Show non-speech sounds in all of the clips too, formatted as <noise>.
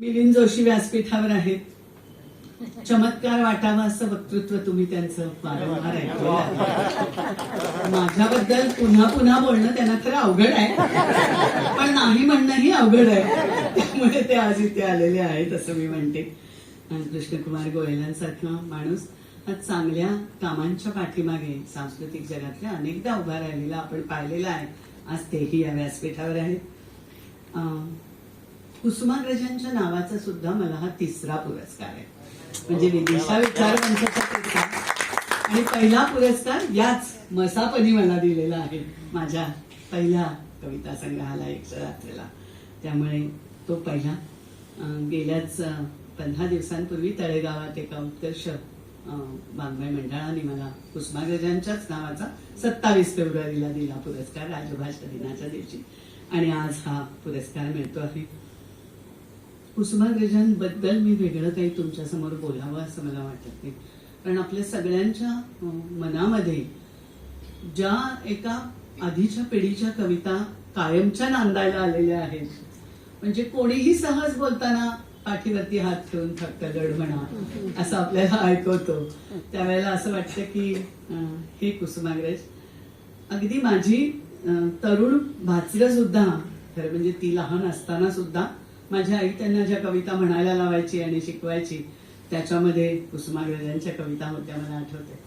मिलिंद जोशी व्यासपीठावर आहेत. चमत्कार वाटावा असं वक्तृत्व तुम्ही त्यांचं वारंवार ऐकलं माझ्याबद्दल पुन्हा पुन्हा बोलणं त्यांना खरं अवघड आहे. पण नाही म्हणणंही अवघड आहे. त्यामुळे ते आज इथे आलेले आहेत असं मी म्हणते. आणि कृष्णकुमार गोयलांसारखा माणूस हा चांगल्या कामांच्या पाठीमागे सांस्कृतिक जगातल्या अनेकदा उभा राहिलेला आपण पाहिलेला आहे. आज तेही या व्यासपीठावर आहेत. अं, कुसुमाग्रजांच्या नावाचा सुद्धा मला हा तिसरा पुरस्कार आहे. म्हणजे विदिशा विचार मंचाचा आणि पहिला पुरस्कार याच मसापनी मला दिलेला आहे माझ्या पहिल्या कविता संग्रहाला एक रात्रीला त्यामुळे तो पहिला गेल्याच पंधरा दिवसांपूर्वी तळेगावात एका उत्कर्ष अं, वाङ्मय मंडळाने मला कुसुमाग्रजांच्याच नावाचा सत्तावीस फेब्रुवारीला दिला पुरस्कार राजभाषा दिनाच्या दिवशी. आणि आज हा पुरस्कार मिळतो आहे. कुसुमाग्रजांबद्दल मी वेगळं काही तुमच्यासमोर बोलावं असं मला वाटत नाही. कारण आपल्या सगळ्यांच्या मनामध्ये ज्या एका आधीच्या पिढीच्या कविता कायमच्या नांदायला आलेल्या आहेत म्हणजे कोणीही सहज बोलताना पाठीवरती हात ठेवून फक्त गड म्हणा असं आपल्याला ऐकवतो. त्यावेळेला असं वाटतं की हे कुसुमाग्रज अगदी माझी तरुण भाचरं सुद्धा खरं म्हणजे ती लहान असताना सुद्धा माझ्या आई त्यांना ज्या कविता म्हणायला लावायची आणि शिकवायची त्याच्यामध्ये कुसुमाग्रजांच्या कविता होत्या मला आठवते.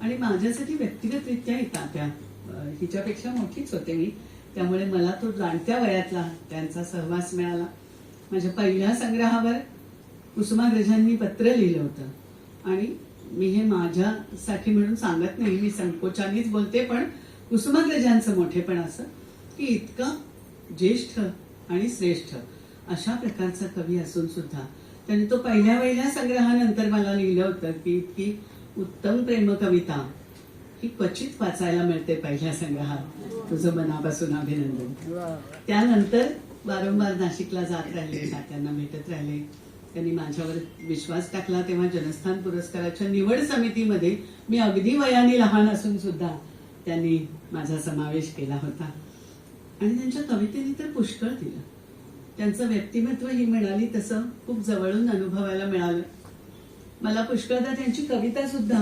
आणि माझ्यासाठी व्यक्तिगतरित्या ही तात्या हिच्यापेक्षा मोठीच होते मी. त्यामुळे मला तो जाणत्या वयातला त्यांचा सहवास मिळाला. माझ्या पहिल्या संग्रहावर कुसुमाग्रजांनी पत्र लिहिलं होतं. आणि मी हे माझ्यासाठी म्हणून सांगत नाही मी संकोचानेच बोलते पण कुसुमाग्रजांचं मोठेपण असं की इतका ज्येष्ठ आणि श्रेष्ठ अशा प्रकारचा कवी असून सुद्धा त्यांनी तो पहिल्या पहिल्या संग्रहानंतर मला लिहिलं होतं की इतकी उत्तम प्रेम कविता ही क्वचित वाचायला मिळते पहिल्या संग्रहात. तुझं मनापासून अभिनंदन. त्यानंतर वारंवार नाशिकला जात राहिले तात्यांना भेटत राहिले. त्यांनी माझ्यावर विश्वास टाकला तेव्हा जनस्थान पुरस्काराच्या निवड समितीमध्ये मी अगदी वयाने लहान असून सुद्धा त्यांनी माझा समावेश केला होता. आणि त्यांच्या कवितेने तर पुष्कळ दिलं. त्यांचं व्यक्तिमत्व ही मिळाली तसं खूप जवळून अनुभवायला मिळालं. मला पुष्कळदा त्यांची कविता सुद्धा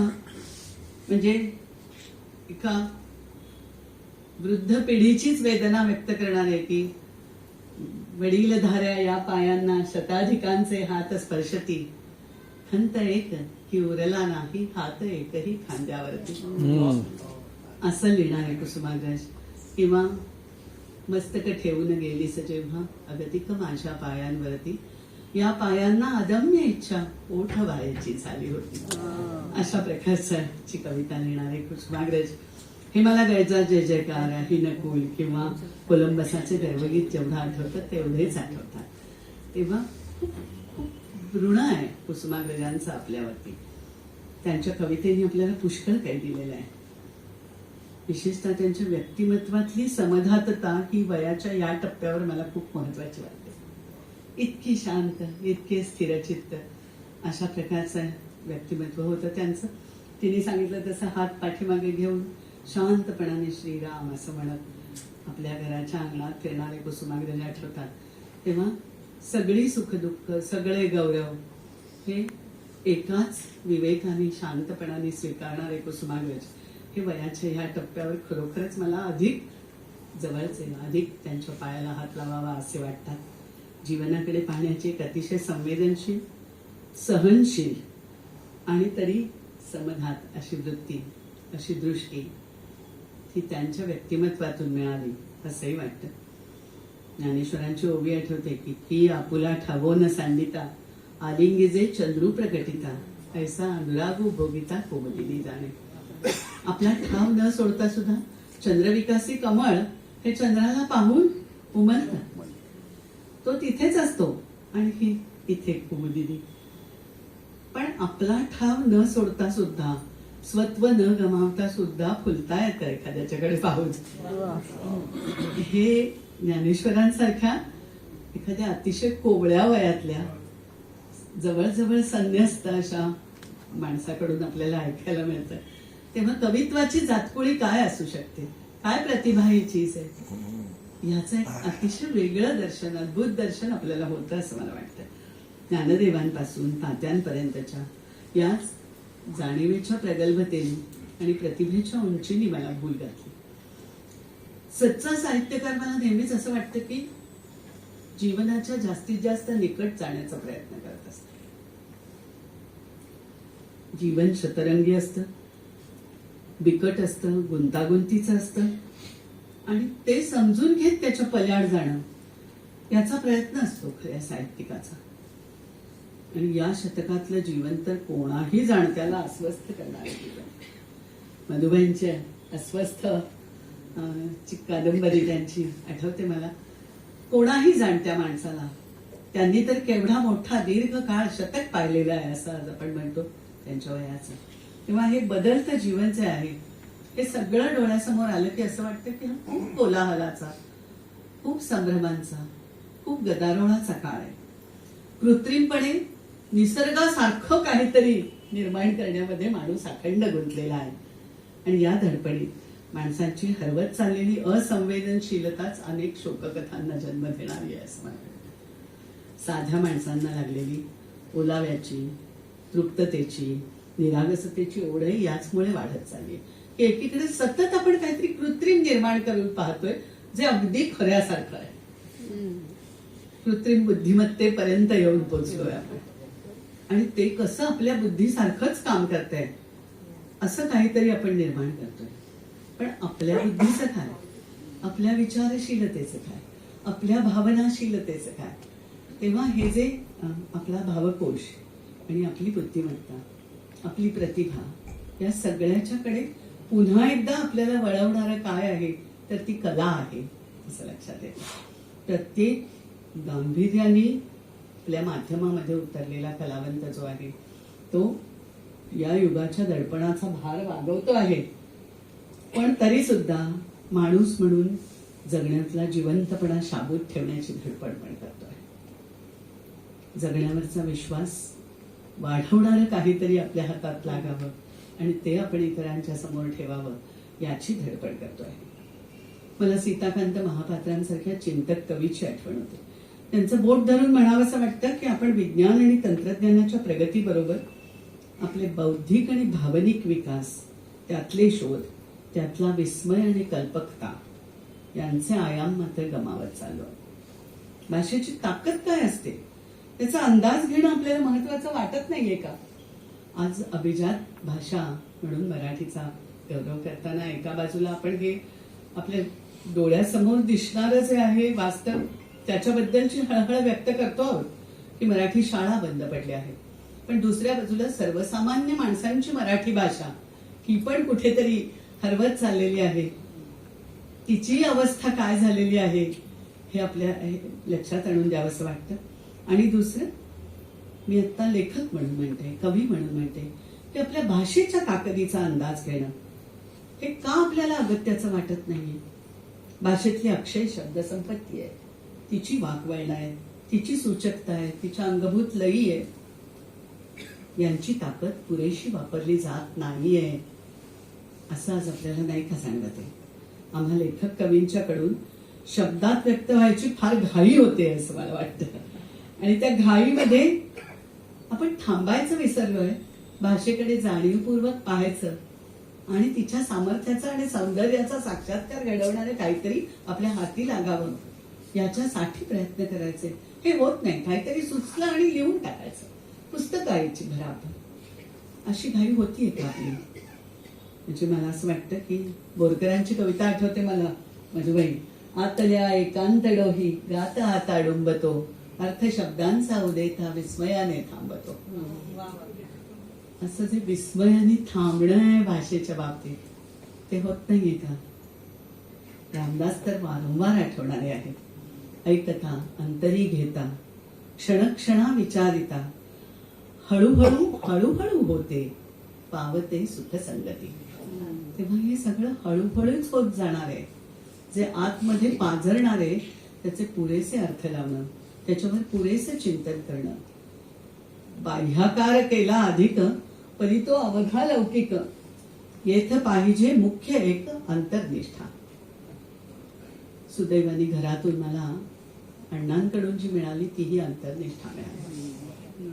म्हणजे एका वृद्ध पिढीचीच वेदना व्यक्त करणारे की वडील धाऱ्या या पायांना शताधिकांचे हात स्पर्शती खंत एक की उरला नाही हात एकही खांद्यावरती. असं लिहिणार आहे कुसुमाग्रज. किंवा मस्तक ठेवून गेलीस जेव्हा अगतिक माझ्या पायांवरती. या पायांना अदम्य इच्छा ओठ व्हायची झाली होती. अशा प्रकारची कविता लिहिणारे कुसुमाग्रज. हे मला गायचा जय जयकार ही नकुल किंवा कोलंबसाचे दैवगीत जेवढं आठवतं तेवढेच आठवतात. तेव्हा खूप खूप ऋण आहे कुसुमाग्रजांचं आपल्यावरती. त्यांच्या कवितेने आपल्याला पुष्कळ काही दिलेलं आहे. विशेषतः त्यांच्या व्यक्तिमत्वातली समधातता ही वयाच्या या टप्प्यावर मला खूप महत्वाची वाटते. इतकी शांत इतके स्थिरचित्त अशा प्रकारचं व्यक्तिमत्व होतं त्यांचं. तिने सांगितलं तसं हात पाठीमागे घेऊन शांतपणाने श्रीराम असं म्हणत आपल्या घराच्या अंगणात फिरणारे कुसुमाग्रज आठवतात. तेव्हा सगळी सुखदुःख सगळे गौरव हे एकाच विवेकाने शांतपणाने स्वीकारणारे कुसुमाग्रज हे वयाच्या ह्या टप्प्यावर खरोखरच मला अधिक जवळचे अधिक त्यांच्या पायाला हात लावावा असे वाटतात. जीवनाकडे पाहण्याची एक अतिशय संवेदनशील सहनशील आणि तरी समधात अशी वृत्ती अशी दृष्टी ती त्यांच्या व्यक्तिमत्वातून मिळाली असंही वाटतं. ज्ञानेश्वरांची ओवी आठवते की की आपुला ठावो न सांडिता आलिंगिजे चंद्रू प्रकटिता ऐसा अनुराग भोगिता कोमलिनी जाणे. आपला ठाव न सोडता सुद्धा चंद्रविकासी कमळ हे चंद्राला पाहून उमलतात. तो तिथेच असतो आणि ही इथे कुमुदिनी पण आपला ठाव न सोडता सुद्धा स्वत्व न गमावता सुद्धा फुलता येतं एखाद्याच्याकडे पाहून. हे ज्ञानेश्वरांसारख्या एखाद्या अतिशय कोवळ्या वयातल्या जवळजवळ संन्यस्त अशा माणसाकडून आपल्याला ऐकायला मिळतं. तेव्हा कवित्वाची जातकुळी काय असू शकते? काय प्रतिभा ही चीज आहे याचं एक अतिशय वेगळं दर्शन अद्भुत दर्शन आपल्याला होतं असं मला वाटतं. ज्ञानदेवांपासून तात्यांपर्यंतच्या याच जाणीवेच्या प्रगल्भतेने आणि प्रतिभेच्या उंचीने मला भूल घातली. सच्चा साहित्यकार मला नेहमीच असं वाटतं की जीवनाच्या जास्तीत जास्त निकट जाण्याचा प्रयत्न करत असतो जीवन शतरंगी असतं. बिकट असतं गुंतागुंतीचं असतं. आणि ते समजून घेत त्याच्या पल्याड जाणं याचा प्रयत्न असतो खऱ्या साहित्यिकाचा. आणि या शतकातलं जीवन तर कोणाही जाणत्याला अस्वस्थ करणार मधुबाईंच्या अस्वस्थ अं, ची कादंबरी त्यांची आठवते मला. कोणाही जाणत्या माणसाला त्यांनी तर केवढा मोठा दीर्घ काळ शतक पाहिलेला आहे असं आज आपण म्हणतो त्यांच्या वयाचं. तेव्हा हे बदलतं जीवन जे आहे हे सगळं डोळ्यासमोर आलं की असं वाटतं की हा खूप कोलाहलाचा खूप संभ्रमांचा खूप गदारोळाचा काळ आहे. कृत्रिमपणे निसर्गासारखं काहीतरी निर्माण करण्यामध्ये माणूस अखंड गुंतलेला आहे. आणि या धडपडीत माणसांची हरवत चाललेली असंवेदनशीलताच अनेक शोककथांना जन्म देणारी आहे असं मला वाटतं. साध्या माणसांना लागलेली ओलाव्याची तृप्ततेची निरागसतेची ओढही याचमुळे वाढत चालली आहे. एकीकडे सतत आपण काहीतरी कृत्रिम निर्माण करून पाहतोय जे अगदी खऱ्यासारखं आहे. कृत्रिम बुद्धिमत्तेपर्यंत येऊन पोचलोय आपण. आणि ते कसं आपल्या बुद्धीसारखंच काम करताय असं काहीतरी आपण निर्माण करतोय. पण आपल्या बुद्धीचं काय? आपल्या विचारशीलतेचं काय? आपल्या भावनाशीलतेचं काय? तेव्हा हे जे आपला भावकोश आणि आपली बुद्धिमत्ता आपली प्रतिभा. या सगळ्याच्याकडे पुन्हा एकदा आपल्याला वळवणारं काय आहे तर ती कला आहे असं लक्षात येतं. प्रत्येक गांभीर्याने आपल्या माध्यमामध्ये उतरलेला कलावंत जो आहे तो या युगाच्या दडपणाचा भार वागवतो आहे. पण तरी सुद्धा माणूस म्हणून जगण्यातला जिवंतपणा शाबूत ठेवण्याची धडपड पण करतोय जगण्यावरचा विश्वास वाढवणारं काहीतरी आपल्या हातात लागावं आणि ते आपण इतरांच्या समोर ठेवावं याची धडपड करतोय मला सीताकांत महापात्रांसारख्या चिंतक कवीची आठवण होते. त्यांचं बोट धरून म्हणावंसं वाटतं की आपण विज्ञान आणि तंत्रज्ञानाच्या प्रगतीबरोबर आपले बौद्धिक आणि भावनिक विकास त्यातले शोध त्यातला विस्मय आणि कल्पकता यांचे आयाम मात्र गमावत चाललो. भाषेची ताकद काय असते? त्याचा अंदाज घेणं आपल्याला महत्वाचं वाटत नाहीये का? आज अभिजात भाषा म्हणून मराठीचा गौरव करताना एका बाजूला आपण हे आपल्या डोळ्यासमोर दिसणारं जे आहे वास्तव त्याच्याबद्दलची हळहळ व्यक्त करतो आहोत की मराठी शाळा बंद पडल्या आहेत पण दुसऱ्या बाजूला सर्वसामान्य माणसांची मराठी भाषा ही पण कुठेतरी हरवत चाललेली आहे. तिची अवस्था काय झालेली आहे हे आपल्या लक्षात आणून द्यावंसं वाटतं? आणि दुसरं मी आता लेखक म्हणून म्हणते कवी म्हणून म्हणते की आपल्या भाषेच्या ताकदीचा अंदाज घेणं हे का आपल्याला अगत्याचं वाटत नाहीये? भाषेतली अक्षय शब्द संपत्ती आहे. तिची वाकवळण आहे तिची सूचकता आहे तिच्या अंगभूत लयी आहे. यांची ताकद पुरेशी वापरली जात नाहीये असं आज आपल्याला नाही का सांगत. आहे आम्हा लेखक कवींच्याकडून शब्दात व्यक्त व्हायची फार घाई होते असं मला वाटतं. आणि त्या घाईमध्ये आपण थांबायचं विसरलोय भाषेकडे जाणीवपूर्वक पाहायचं आणि तिच्या सामर्थ्याचा आणि सौंदर्याचा साक्षात्कार घडवणारे काहीतरी आपल्या हाती लागावं. याच्यासाठी प्रयत्न करायचे. हे होत नाही. काहीतरी सुचलं आणि लिहून टाकायचं. पुस्तक आईची भराप अशी घाई होतीये का आपली म्हणजे मला असं वाटतं की बोरकरांची कविता आठवते मला माझी बहीण. आतल्या एकांत डोही गात हात आडुंबतो अर्थ शब्दांचा उदेता विस्मयाने थांबतो. असं जे विस्मयाने थांबणं आहे भाषेच्या बाबतीत ते होत नाहीये का? रामदास तर वारंवार आठवणारे आहेत. ऐकता अंतरी घेता क्षणक्षणा विचारिता हळूहळू हळूहळू होते पावते सुख संगती तेव्हा हे सगळं हळूहळूच होत जाणार आहे. जे आतमध्ये पाझरणार आहे त्याचे पुरेसे अर्थ लावणं. त्याच्यावर पुरेसे चिंतन करणं. बाह्याकार केला अधिक परी तो अवघा लौकिक. येथ पाहिजे मुख्य एक अंतर्निष्ठा. सुदैवाने घरातून मला अण्णांकडून जी मिळाली तीही अंतर्निष्ठा मिळाली.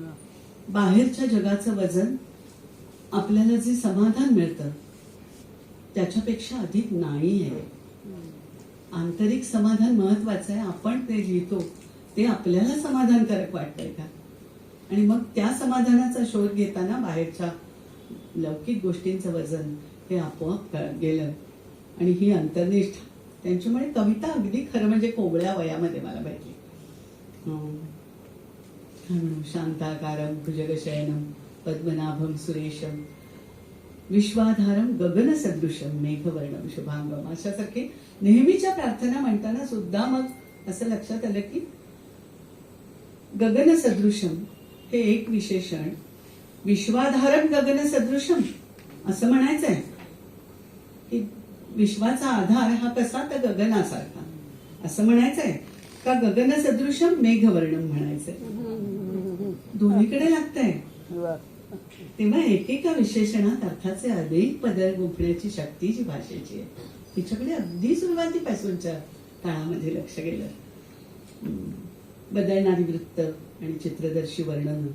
बाहेरच्या जगाचं वजन आपल्याला जे समाधान मिळतं त्याच्यापेक्षा अधिक नाही आहे. आंतरिक समाधान महत्वाचं आहे. आपण ते लिहितो. ते आपल्याला समाधानकारक वाटतंय का? आणि मग त्या समाधानाचा शोध घेताना बाहेरच्या लौकिक गोष्टींचं वजन हे आपोआप गेलं. आणि ही अंतर्निष्ठा. त्यांच्यामुळे कविता अगदी खरं म्हणजे कोवळ्या वयामध्ये मला भेटली. काय म्हणू? शांताकारम भुजगशयनम पद्मनाभम सुरेशम विश्वाधारम गगन सदृशम मेघवर्णम शुभांगम अशासारखे नेहमीच्या प्रार्थना म्हणताना सुद्धा मग असं लक्षात आलं की गगन सदृशम हे एक विशेषण. विश्वाधारक गगन सदृशम असं म्हणायचंय. की विश्वाचा आधार हा कसा तर गगनासारखा. असं म्हणायचंय. का गगन सदृशम मेघवर्णम म्हणायचंय. दोन्हीकडे लागतंय. तेव्हा एकेका विशेषणात अर्थाचे अधिक पदर गुंफण्याची शक्ती जी भाषेची आहे. तिच्याकडे अगदी सुरुवातीपासूनच्या काळामध्ये लक्ष गेलं. बदलणारी वृत्त आणि चित्रदर्शी वर्णन.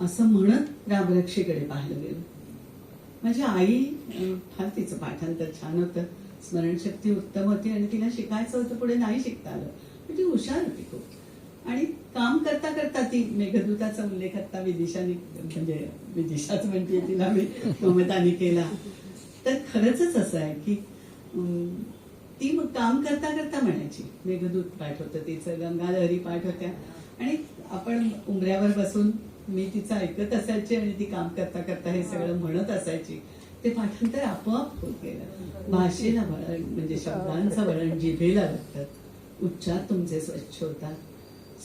असं म्हणत रामरक्षेकडे पाहिलं गेलं. माझी आई फार तिचं पाठांतर छान होतं. स्मरणशक्ती उत्तम होती आणि तिला शिकायचं होतं पुढे नाही शिकता आलं. पण ती हुशार होती खूप. आणि काम करता करता ती मेघदूताचा उल्लेख आता विदिशाने म्हणजे विदिशाच म्हणते तिला मी ममताने केला. तर खरंच असं आहे की अं, ती मग काम करता करता म्हणायची. मेघदूत पाठ होतं तिचं गंगाधरी पाठ होत्या. आणि आपण उमऱ्यावर बसून मी तिचं ऐकत असायचे आणि ती काम करता करता हे सगळं म्हणत असायची. ते पाठांतर आपोआप होत गेलं. भाषेला वळण म्हणजे शब्दांचं वळण जिभेला लागतं. उच्चार तुमचे स्वच्छ होतात.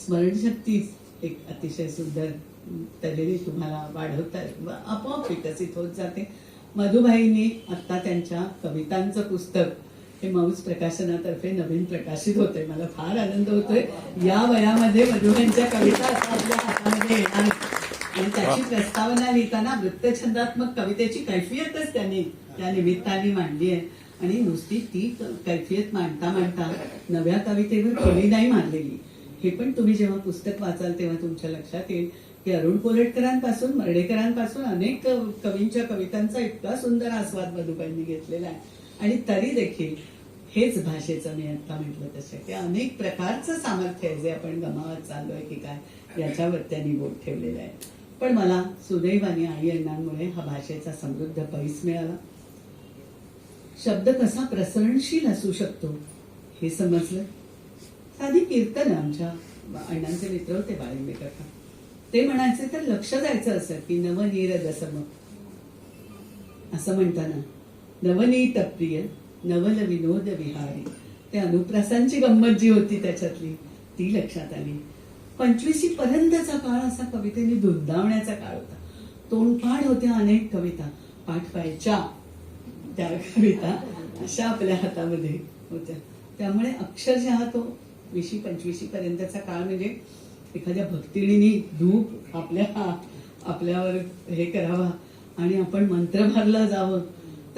स्मरणशक्ती एक अतिशय सुंदर तऱ्हेने तुम्हाला वाढवता आपोआप विकसित होत जाते. मधुबाईंनी आता त्यांच्या कवितांचं पुस्तक हे मौज प्रकाशनातर्फे नवीन प्रकाशित होतंय. मला फार आनंद होतोय. या वयामध्ये मधुबाईंच्या कविता आपल्या हातामध्ये येणार. आणि त्याची प्रस्तावना लिहिताना वृत्तछंदात्मक कवितेची कैफियतच त्यांनी त्या निमित्ताने मांडली आहे. आणि नुसती ती कैफियत मांडता मांडता नव्या कवितेवर खोली नाही. मारलेली हे पण तुम्ही जेव्हा पुस्तक वाचाल तेव्हा तुमच्या लक्षात येईल की अरुण कोलटकरांपासून मर्डेकरांपासून अनेक कवींच्या कवितांचा इतका सुंदर आस्वाद मधुबाईंनी घेतलेला आहे. आणि तरी देखील हेच भाषेचं मी आता म्हटलं तसं. की अनेक प्रकारचं सामर्थ्य आहे जे आपण गमावत चाललोय की काय याच्यावर त्यांनी बोट ठेवलेलं आहे. पण मला सुदैवाने आई अण्णांमुळे हा भाषेचा समृद्ध पैस मिळाला. शब्द कसा प्रसरणशील असू शकतो हे समजलं. साधी कीर्तन आमच्या अण्णांचे मित्र होते बाळिंबेकर ते म्हणायचे तर लक्ष जायचं असं की नवनीर दसम असं म्हणताना नवनीत प्रिय नवल विनोद विहारी. ते अनुप्रासांची गंमत जी होती त्याच्यातली. ती लक्षात आली. पंचवीसी पर्यंतचा काळ असा कवितेने धुंदावण्याचा काळ होता. तोंडपाठ होत्या अनेक कविता. पाठ व्हायच्या त्या कविता अशा आपल्या हातामध्ये होत्या. त्यामुळे अक्षरशः तो विशी पंचवीशी पर्यंतचा काळ म्हणजे एखाद्या भक्तिणीने धूप आपल्या आपल्यावर हे करावा आणि आपण मंत्रभारला जावं.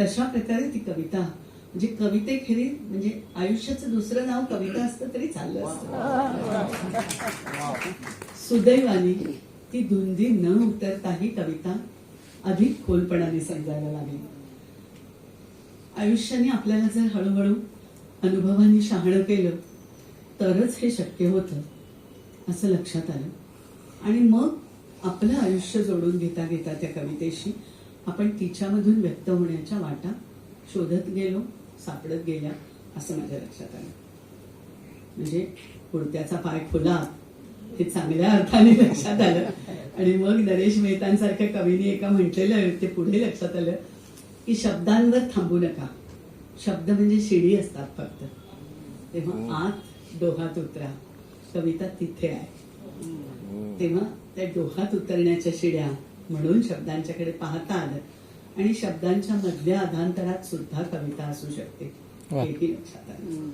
तशा प्रकारे ती कविता म्हणजे कवितेखेरीज म्हणजे आयुष्याचं दुसरं नाव कविता असतं तरी चाललं असतं. सुदैवाने ती धुंदी न उतरता ही कविता अधिक खोलपणाने समजायला लागली. आयुष्याने आपल्याला जर हळूहळू अनुभवाने शहाणं केलं तरच हे शक्य होतं असं लक्षात आलं. आणि मग आपलं आयुष्य जोडून घेता घेता त्या कवितेशी आपण तिच्यामधून व्यक्त होण्याच्या वाटा शोधत गेलो. सापडत गेल्या असं माझ्या लक्षात आलं. म्हणजे पुढत्याचा पाय खुला हे चांगल्या अर्थाने लक्षात आलं. आणि मग नरेश मेहतांसारख्या कवीने एका म्हटलेलं ते पुढे लक्षात आलं की शब्दांवर थांबू नका. शब्द म्हणजे शिडी असतात फक्त. तेव्हा आत डोहात उतरा. कविता तिथे आहे. तेव्हा त्या डोहात उतरण्याच्या शिड्या म्हणून शब्दांच्याकडे पाहता आलं. आणि शब्दांच्या मधल्या अधांतरात सुद्धा कविता असू शकते. हेही लक्षात आलं.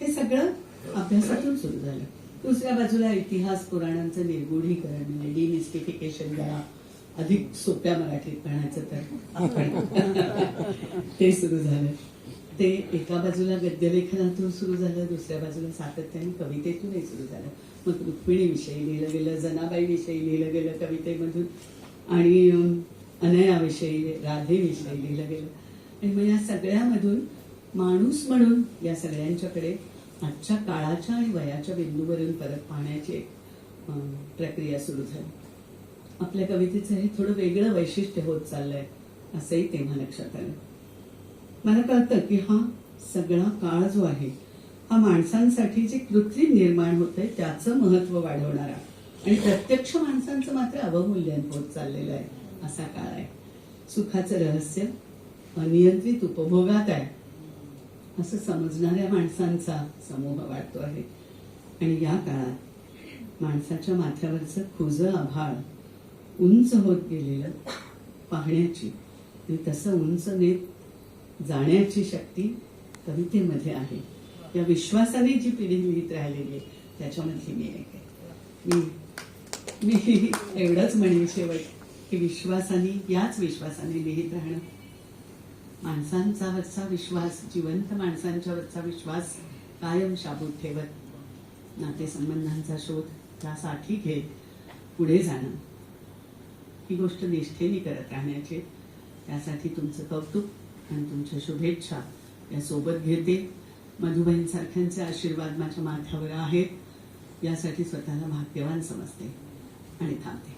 हे सगळं अभ्यासातून सुरू झालं. दुसऱ्या बाजूला इतिहास पुराणांचं निर्गुढीकरण डिमिस्टिफिकेशन जरा अधिक सोप्या मराठीत म्हणायचं तर आपण <laughs> ते सुरू झालं. ते एका बाजूला गद्यलेखनातून सुरू झालं दुसऱ्या बाजूला सातत्याने कवितेतूनही सुरू झालं. मग रुक्मिणीविषयी लिहिलं गेलं जनाबाईविषयी लिहिलं गेलं कवितेमधून. आणि अनयाविषयी राधेविषयी लिहिलं गेलं आणि मग या सगळ्यामधून माणूस म्हणून या सगळ्यांच्याकडे आजच्या काळाच्या आणि वयाच्या बिंदूवरून परत पाहण्याची एक प्रक्रिया सुरू झाली आपल्या कवितेचं हे थोडं वेगळं वैशिष्ट्य होत चाललंय असंही तेव्हा लक्षात आलं मला कळतं की हा सगळा काळ जो आहे हा माणसांसाठी जे कृत्रिम निर्माण होतंय त्याचं महत्त्व वाढवणारा आणि प्रत्यक्ष माणसांचं मात्र अवमूल्यन होत चाललेलं आहे असा काळ आहे. सुखाचं रहस्य अनियंत्रित उपभोगात आहे. असं समजणाऱ्या माणसांचा समूह वाढतो आहे. आणि या काळात माणसाच्या माथ्यावरचं खुज आभाळ उंच होत गेलेलं पाहण्याची आणि तसं उंच नेत जाण्याची शक्ती कवितेमध्ये आहे. या विश्वासाने जी पिढी लिहित राहिलेली आहे त्याच्यामध्ये मी ऐक आहे मी मी एवढंच म्हणेन शेवट. की विश्वासाने याच विश्वासाने लिहित राहणं. माणसांच्यावरचा विश्वास जिवंत माणसांच्यावरचा विश्वास कायम शाबूत ठेवत. नातेसंबंधांचा शोध त्यासाठी घेत पुढे जाणं. ही गोष्ट निष्ठेने करत राहण्याची. त्यासाठी तुमचं कौतुक आणि तुमच्या शुभेच्छा या सोबत घेते. मधुबाईंसारख्यांचे आशीर्वाद माझ्या माथ्यावर आहेत. यासाठी स्वतःला भाग्यवान समजते आणि थांबते.